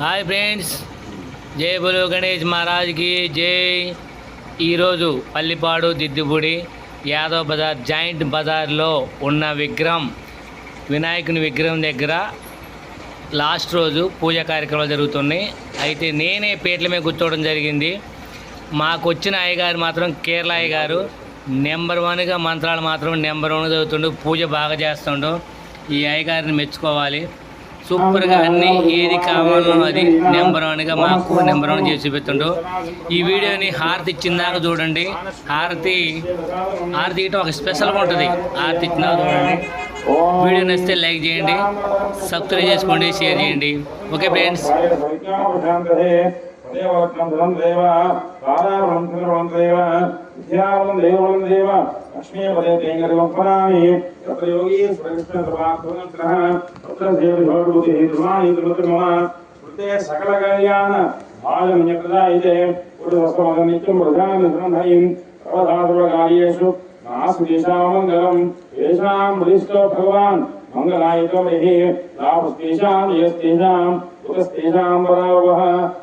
Hi friends. జై బులు గణేష్ మహారాజ్కి జై. ఈరోజు పల్లిపాడు దిద్దుబుడి యాదవ్ బజార్ జాయింట్ బజార్లో ఉన్న విగ్రహం వినాయకుని విగ్రహం దగ్గర లాస్ట్ రోజు పూజ కార్యక్రమాలు జరుగుతున్నాయి. అయితే నేనే పేట్ల మీద కూర్చోవడం జరిగింది. మాకు వచ్చిన అయ్యగారు మాత్రం కేరళ అయ్యగారు. నెంబర్ వన్గా మంత్రాలు మాత్రం నెంబర్ వన్ చదువుతుండు పూజ బాగా చేస్తుండు. ఈ అయ్యగారిని మెచ్చుకోవాలి. సూపర్గా అన్ని ఏది కావాలో అది నెంబర్ వన్గా మాకు నెంబర్ వన్ చేసి చూపిస్తుండు. ఈ వీడియోని హారతి ఇచ్చిందాక చూడండి. హారతి హారతి ఇవ్వటం ఒక స్పెషల్గా ఉంటుంది. హారతి ఇచ్చిందాక చూడండి. వీడియో నచ్చితే లైక్ చేయండి. సబ్స్క్రైబ్ చేసుకోండి షేర్ చేయండి. ఓకే ఫ్రెండ్స్ தேவலட்சணம் தினம் தேவ தாராவளம் திருவளம் தேவ வித்யாவளம் தெய்வவளம் தேவ லக்ஷ்மியே பதே தேங்கரிவம் பராமி தத்ர யோகீ ஸ்வகிருஷ்ண சபாத்மனந்தரः தத்ர தேவி பகவதி திருமாணி திருமத்திரம ஸ்ருதே சகல கல்யாண ஆலம்ய பிரதாயிதே உருவஸ்வமக நித்யம் பிரதான பிரம்மயம் அவதாதுர காரியேஷு நாசு தேசாமங்கலம் ஏஷாம் பிரதிஷ்டோ பகவான் மங்களாயுதம் ஏ லாபஸ்தேஷாம் யஸ்தேஷாம் உபஸ்தேஷாம் பராவக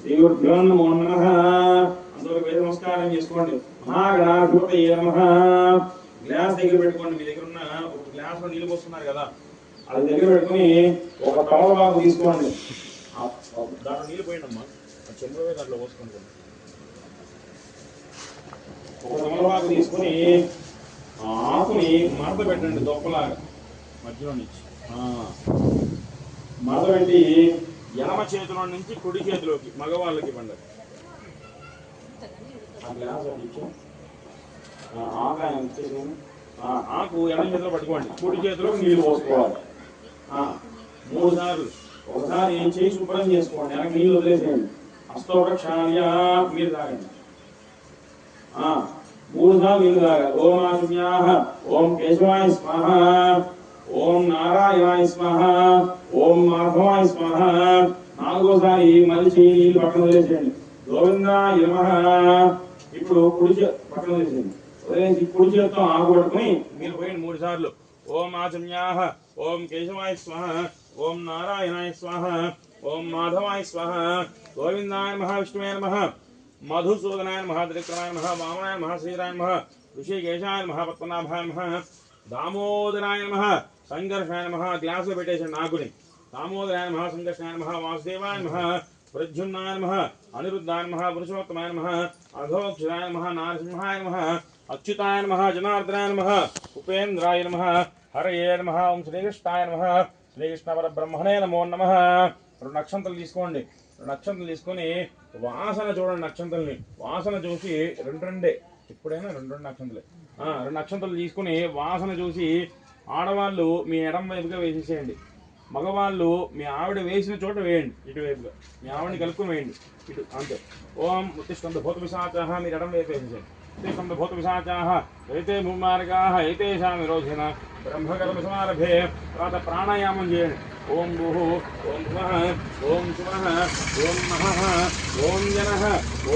శ్రీగురుభ్యో నమో. నమ అందరూ వేద నమస్కారం చేసుకోండి. మహాగణాధిపతయే నమః. గ్లాస్ దగ్గర పెట్టుకోండి మీ దగ్గర ఉన్న ఒక గ్లాస్లో నీళ్ళు పోస్తున్నారు కదా అది దగ్గర పెట్టుకుని ఒక తమలపాకు తీసుకోండి. దాంట్లో నీళ్ళు పోయిండమ్మా ఆ చెంబులో దాంట్లో పోసుకోండి ఒక తమలపాకు తీసుకుని ఆకుని మడత పెట్టండి దొప్పలాగా మధ్యలో నుంచి. ఆ. మడత పెట్టి ఎడమ చేతిలో నుంచి కుడి చేతిలోకి మగవాళ్ళకి పండగ ఆకు ఎడమ చేతిలో పట్టుకోండి. కుడి చేతిలో నీళ్ళు పోసుకోవాలి. మూడు సార్లు. ఒకసారి చేయి శుభ్రం చేసుకోండి. వెనక నీళ్ళు వదిలేసేయండి. హస్తోపక్షాళ్య మీరు తాగండి. ఆ, మూడు సార్లు నీళ్ళు తాగాలి. ఓం ఆజ్ఞాహ ఓం కేశవాయ స్మహ ఓం నారాయణాయ స్మహ ఓం మాధవాయ స్మహ నాలుగోసారి మళ్ళీ చేయి నీళ్ళు పక్కన వదిలేసేయండి గోవిందాయ నమః ఇప్పుడు కుడి చే పక్కన వదిలేసేయండి వదిలేసి కుడి చేత్తో ఆకు పట్టుకుని మీరు పోయండి మూడు సార్లు ఓం ఆచమ్యాహ ఓం కేశవాయ స్వహ ఓం నారాయణాయ స్వహ ఓం మాధవాయ స్వహ గోవిందాయ నమః విష్ణువే నమః మధుసూదనాయ నమః త్రివిక్రమాయ నమః వామనాయ నమః శ్రీరాయ నమః ఋషికేశాయ నమః పద్మనాభాయ నమః దామోదరాయ నమ సంఘర్షాయ నమః గ్లాసులో పెట్టేసాడు నాకుని దామోదరాయ నమ సంఘర్షాయ నమ వాసుదేవాయ నమ ప్రద్యుమ్నాయ నమ అనిరుద్ధాయ నమ పురుషోత్తమాయ నమ అఘోక్షరాయ నమ నారసింహాయ నమ అచ్యుతాయ నమ జనార్దనాయ నమ ఉపేంద్రాయ నమ హరయే నమ ఓం శ్రీకృష్ణాయ నమ శ్రీకృష్ణ పరబ్రహ్మణే నమో నమః. రెండు నక్షంతలు తీసుకోండి. రెండు నక్షంతలు తీసుకొని వాసన చూడండి నక్షంతల్ని వాసన చూసి రెండు రెండే. ఇప్పుడైనా రెండు రెండు నక్షంతలే రెండు నక్షత్రాలు తీసుకుని వాసన చూసి ఆడవాళ్ళు మీ ఎడం వైపుగా వేసేసేయండి. మగవాళ్ళు మీ ఆవిడ వేసిన చోట వేయండి. ఇటువైపుగా మీ ఆవిడని కలుపుకొని వేయండి. ఇటు అంతే. ఓం ఉత్తిష్టంత భూత విశాచాహ మీరు ఎడం వైపు వేసేసేయండి. ఉత్తిష్టంత భూత విశాచాహ ఏతే భూమార్గాహ ఏతేషాం విరోధిన. బ్రహ్మకర్మ సమారభే తర్వాత ప్రాణాయామం చేయండి. ओम गुः ॐ नमः ॐ सुमः ॐ महः ॐ जनः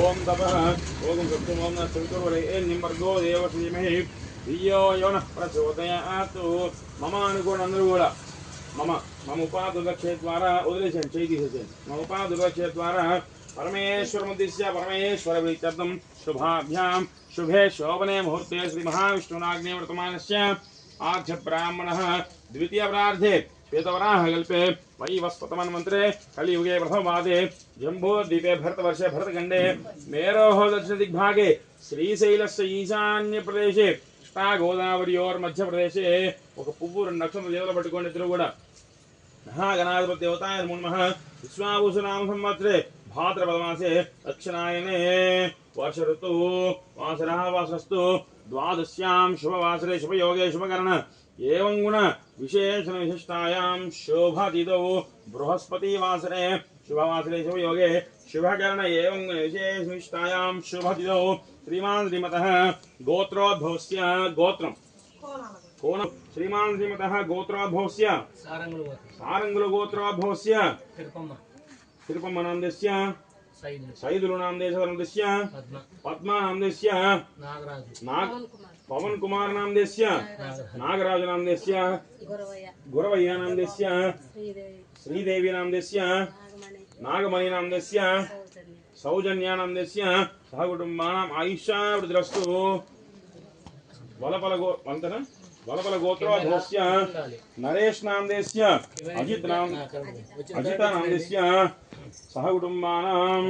ओम तपः ॐ सत्यमों न सवितुर्वरे निम्बर्गो देवश्रीमहि धियो यो नः प्रचोदयातु ममानुगुणानुगुण मम मम उपादुलक्षेद्वारा उदलिशन् चैतिशन् मम उपादुलक्षेद्वारा परमेश्वरमुद्दिश्य परमेश्वरवित्यर्थं शुभाभ्यां। शुभे शोभने मुहूर्ते श्रीमहाविष्णुनाग्ने वर्तमानस्य आद्यब्राह्मणः द्वितीयप्रार्थे శోభనే ముహూర్తే శ్రీ మహావిష్ణునాగ్నే వర్తమానస్య ఆధ్య బ్రాహ్మణः ద్వితీయ ప్రార్థే श्वेतवराह कल्पे वैवस्पतमन्वन्त्रे कलियुगे प्रथमवादे जम्बूद्वीपे भरतवर्षे भरतखण्डे मेरोः दक्षिणदिग्भागे श्रीशैलस्य ఈశాన్యప్రదేశే కృష్ణా గోదావరియోర్మధ్యప్రదేశే ఒక పువ్వు రెండు నక్షత్రం చేతులు పట్టుకోండి ఇద్దరు కూడా మహాగణాధిపతి దేవతాయ నమో నమః విశ్వాభూషణామ సంవత్సరే भाद्रपदमासे दक्षिणायने वर्ष ऋतु वासरः वासस्तु द्वादश्यां शुभवासरे शुभयोगे शुभकरण एवं गुण विशेषण विशेषणविशिष्टायां शोभातिथौ बृहस्पतिवासरे शुभवासरे शुभयोगे शुभकरण एवं विशेष विशेषनिष्ठायां शुभतिथौ श्रीमान् श्रीमतः गोत्रोद्भवस्य गोत्रम्। कौन श्रीमान् श्रीमतः गोत्रोद्भवस्य सारङ्गलुगोत्रोद्भवस्य ತಿರುಪಮ್ಮನಾಮದೇಶ್ಯ ಸೈದುರುನಾಮದೇಶ ಧರ್ಮದೇಶ್ಯ ಪದ್ಮಾನಾಮದೇಶ್ಯ ನಾಗ್ ಪವನ್ ಕುಮಾರ್ ನಾಮದೇಶ್ಯ ನಾಗರಾಜ ನಾಮದೇಶ್ಯ ಗುರವಯ್ಯ ನಾಮದೇಶ್ಯ ಶ್ರೀದೇವಿ ನಾಮದೇಶ್ಯ ನಾಗಮಣಿ ನಾಮದೇಶ್ಯ ಸೌಜನ್ಯ ನಾಮದೇಶ್ಯ ಸಹಕುಟುಂಬಾನಾಂ ಆಯುಷ್ಯ ವೃದ್ರಸ್ತು ಬಲಫಲ ಗೋ ವಂತನ बलबल गोत्रोधस्य नरेश नामदेश्य अजित नाम अजिता नामदेश्य सह कुटुम्बानां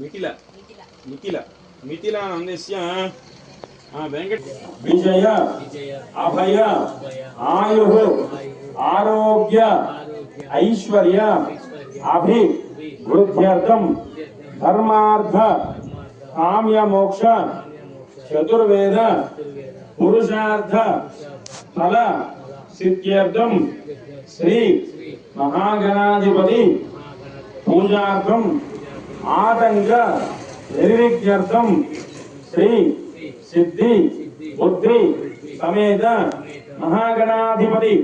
मिथिल मिथिल विजय अभय आरोग्य ऐश्वर्य अभि धर्मार्थ काम्य मोक्ष चतुर्वेद पुरुषार्थ फल सिद्ध्यर्थम శ్రీ మహాగణాధిపతి పూజార్థం ఆటంక నిర్విఘ్నర్థం శ్రీ సిద్ధి బుద్ధి సమేత మహాగణాధిపతి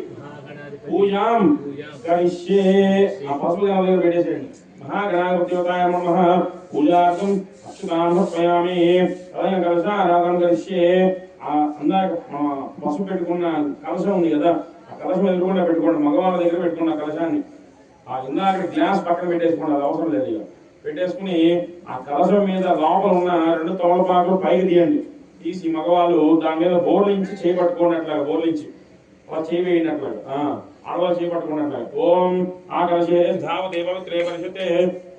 పూజాం కరిష్యే ఆ పసుపు గణపతి పెట్టేసేయండి. మహాగణాధిపతివతాయ నమ. పూజార్థం అక్షతాం సమర్పయామి అలాగే కలశారాధన కరిష్యే ఆ అందాక పసుపు పెట్టుకున్న కలశం ఉంది కదా కలశం ఎదురుకుండా పెట్టుకోండి మగవాళ్ళ దగ్గర పెట్టుకున్న కలశాన్ని. ఆ ఇందాక గ్లాస్ పక్కన పెట్టేసుకోండి అది అవసరం లేదు ఇక. పెట్టేసుకుని ఆ కలశం మీద లోపల ఉన్న రెండు తోలపాకులు పైకి తీయండి. తీసి మగవాళ్ళు దాని మీద బోర్లించి చేపట్టుకోండి అట్లాగా బోర్లించి అలా చేయి వేయినట్లాగా. ఆ, ఆడవాళ్ళు చేపట్టుకున్నట్లాగా ఓం ఆకర్షే ధావదేవత్రే పరిషతే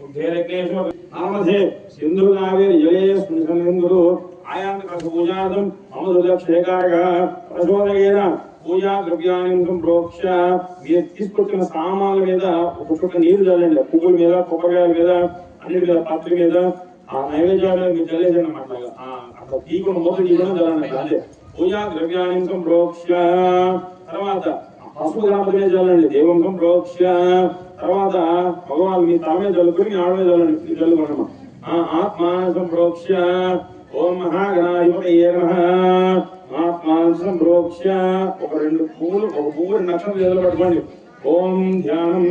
ఉద్ధేరక్లేశో నామధే సింధు నావేర్ జలే స్పృశలింగురు ఆయాంత కస పూజాదం అమృతక్షేకారక ప్రచోదయేన పూజా ద్రవ్యాన్ని ప్రోక్ష. మీరు తీసుకొచ్చిన సామాన్ల మీద ఒక్కొక్క నీరు చల్లండి పువ్వుల మీద కొబ్బరికాయల మీద అన్ని మీద పత్రి మీద ఆ నైవేద్యాలు మీరు చల్లేసండి అన్నమాట అట్లాగా. ఆ, అక్కడ తీగను మోస తీగను చల్లండి అదే పూజా ద్రవ్యాన్ని ప్రోక్ష. తర్వాత పసుపు గణపతి చల్లండి దేవంగం ప్రోక్ష. తర్వాత భగవాన్ మీ తల మీద చల్లుకుని మీ ఆడ మీద చల్లండి మీరు చల్లుకోండి ఆత్మా సంప్రోక్ష ఓం మహాగణాధిపతయే నమః ఆత్మా ఒక రెండు పువ్వులు ఒక పువ్వు నక్షత్రం చేతులు పట్టుకోండి. ఓం ధ్యానం.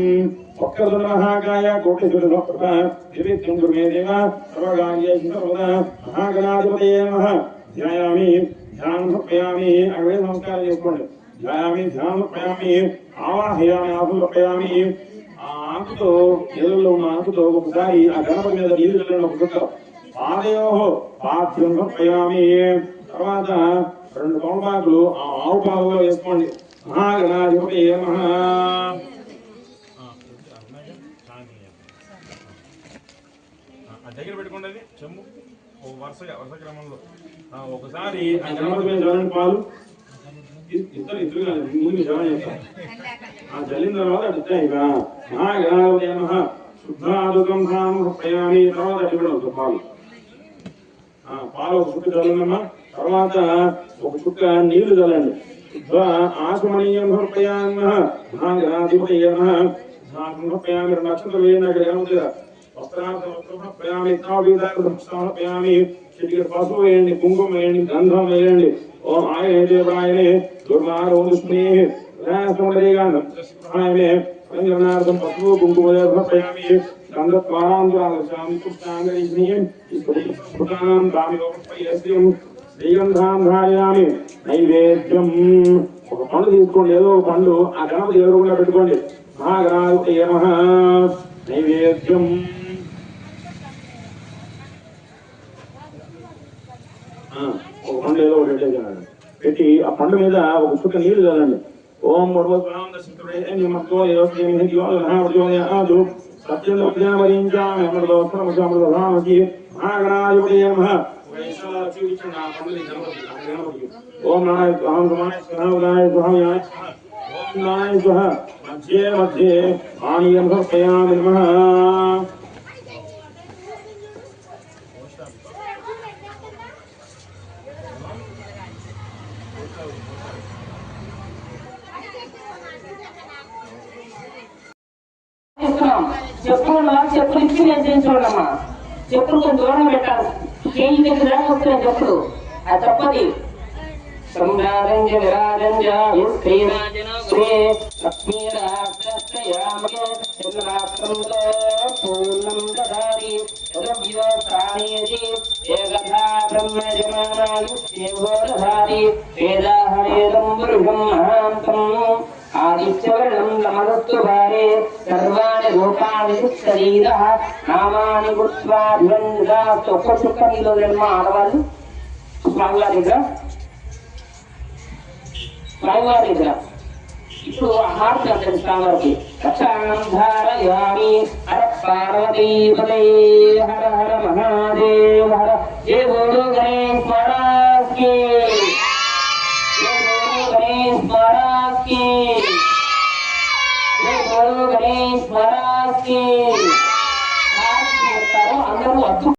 ఒక్కరు మహాకాయ కోటి సురభ గురుమే దేవ మహాగణాధిపతయే నమః. ధ్యాయామి ధ్యానం సమర్పయామి అరవై నమస్కారం చేసుకోండి ధ్యాయామి ధ్యానం సమర్పయామి ఆవాహయామి ఆ ఆకుతో ఎదురులో ఉన్న ఆకుతో ఒకసారి ఆ గణపతి మీద నీరు చల్లండి ఒక పాద్యం సమర్పయామి. తర్వాత రెండు తోమపాకులు ఆ ఆవు పాలలో వేసుకోండి. మహాగణాధిపతి మహా దగ్గర పెట్టుకోండి అది చెమ్ము వరుసగా వరుస క్రమంలో. ఆ, ఒకసారి ఆ గణపతి మీద చల్లండి పాలు ఇద్దరు ఇద్దరు కాదు ముందు జలం ఆ జల్లిన తర్వాత అడుగుతాయి ఇక మహాగణాధిపతి శుద్ధాదుకం సమర్పయామి తర్వాత అడిగిన పాలు. ఆ పాలు ఒక చుక్క చల్లనమ్మా తర్వాత ఒక చుక్క నీళ్లు చల్లండి శుద్ధ ఆచమనీయం సమర్పయామి మహాగణాధిపతి సమర్పయామి రెండు నక్షత్రాలు వేయండి అక్కడ గణపతి వస్త్రార్థ వస్త్రం సమర్పయామి తావీదాయ సమర్పయామి చిటికి పసుపు వేయండి కుంకుమ వేయండి గంధం వేయండి ఓం ఆయనే దేవాయనే దుర్మారో విష్ణే రాసముడేగాంధమే పంచనార్థం పసుపు కుంకుమ సమర్పయామి గంధత్వారాంతురాదశామి పుష్టాంగరీష్ణీయం పుటానాం దామిలోపయస్యం శ్రీగంధాం ధారయామి నైవేద్యం. ఒక పండు తీసుకోండి. ఏదో ఒక పండు. ఆ గణపతి ఎదురుకుండా పెట్టుకోండి. మహాగణాధిపతి నమః. నైవేద్యం. ఒక పండు ఏదో ఒకటి పెట్టేసాను పెట్టి ఆ పండు మీద ఒక చుక్క నీళ్ళు చదవండి ఓం పర్వతాం సత్యం విజ్ఞానవరించామి అమృతోత్తరమృతధామకి మహాగణాధిపతి నమః. ఓం నాయ స్వాహం సమాయ స్వాహ ఉదాయ స్వాహ యాయ స్వాహ ఓం నాయ స్వాహ మధ్యే మధ్యే పానీయం సమర్పయామి నమః చేయించుకుందాం చెప్పులు ఉన్నవా చెప్పులు ఇచ్చి నేను చేయించుకోండమ్మా చెప్పులు కొంచెం దూరం పెట్టాలి చేయి దగ్గర దాకా వస్తున్నాయి చెప్పులు అది తప్పది విరాజంజ శ్రీరాజనోగ్రే పూర్ణం దదారి పురుషం మహాంతం. ఆదిత్యవర్ణం నమదత్తు భారే. సర్వాణి రూపాణి శరీర నామాని గుర్త్వాభివందిత ఒక్క చుక్క నీలో జన్మ ఆడవాళ్ళు. స్వామివారి దగ్గర. స్వామివారి దగ్గర. ఇప్పుడు ఆహారం అంటారు స్వామివారికి. రక్షాంధారయామి హర పార్వతీపతే హర హర మహాదేవ హర. జయ బోలో గణేష్ 예. 아, 따로 안으로 왔죠.